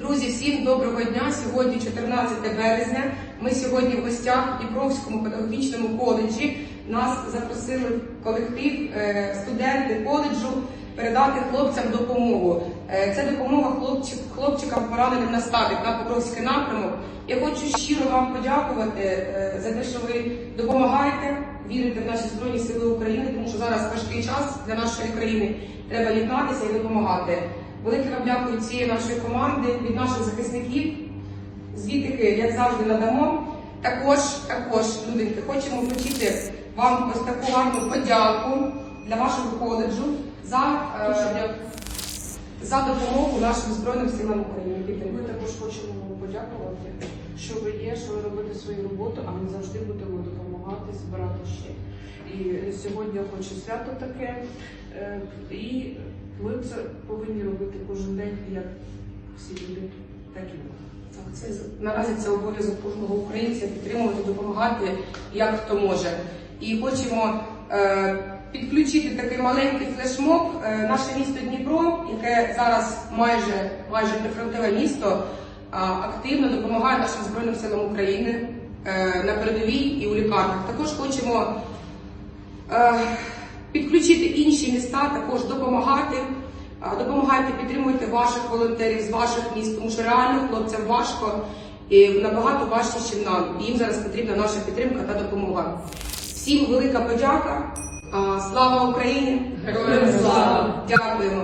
Друзі, всім доброго дня. Сьогодні 14 березня. Ми сьогодні в гостях в Дніпровському педагогічному коледжі. Нас запросили колектив е, студенти коледжу передати хлопцям допомогу. Е, Це допомога хлопчик, хлопчикам пораненим на стабік на Покровський напрямок. Я хочу щиро вам подякувати е, за те, що ви допомагаєте, вірите в наші збройні сили України, тому що зараз важкий час для нашої країни. Треба єднатися і допомагати. Велике вам дякую цієї нашої команди від наших захисників. Звітики, як завжди, надамо. Також, також, людинки, хочемо вручити вам ось таку гарну подяку для вашого коледжу за, е, за допомогу нашим Збройним силам України. Ми також хочемо вам подякувати, що ви є, що ви робите свою роботу, а ми завжди будемо допомагати збирати ще. І сьогодні хоч і свято таке, е, і ми це повинні кожен день, як всі люди, так і. Так, це наразі це обов'язок кожного українця підтримувати, допомагати як хто може. І хочемо е, підключити такий маленький флешмоб. Е, наше місто Дніпро, яке зараз майже майже прифронтове місто, а, активно допомагає нашим збройним силам України е, на передовій і у лікарнях. Також хочемо е, підключити інші міста, також допомагати. Допомагайте, підтримуйте ваших волонтерів з ваших міст, тому що реально хлопцям важко і набагато важче, ніж нам. І їм зараз потрібна наша підтримка та допомога. Всім велика подяка. Слава Україні! Героям слава! Дякуємо!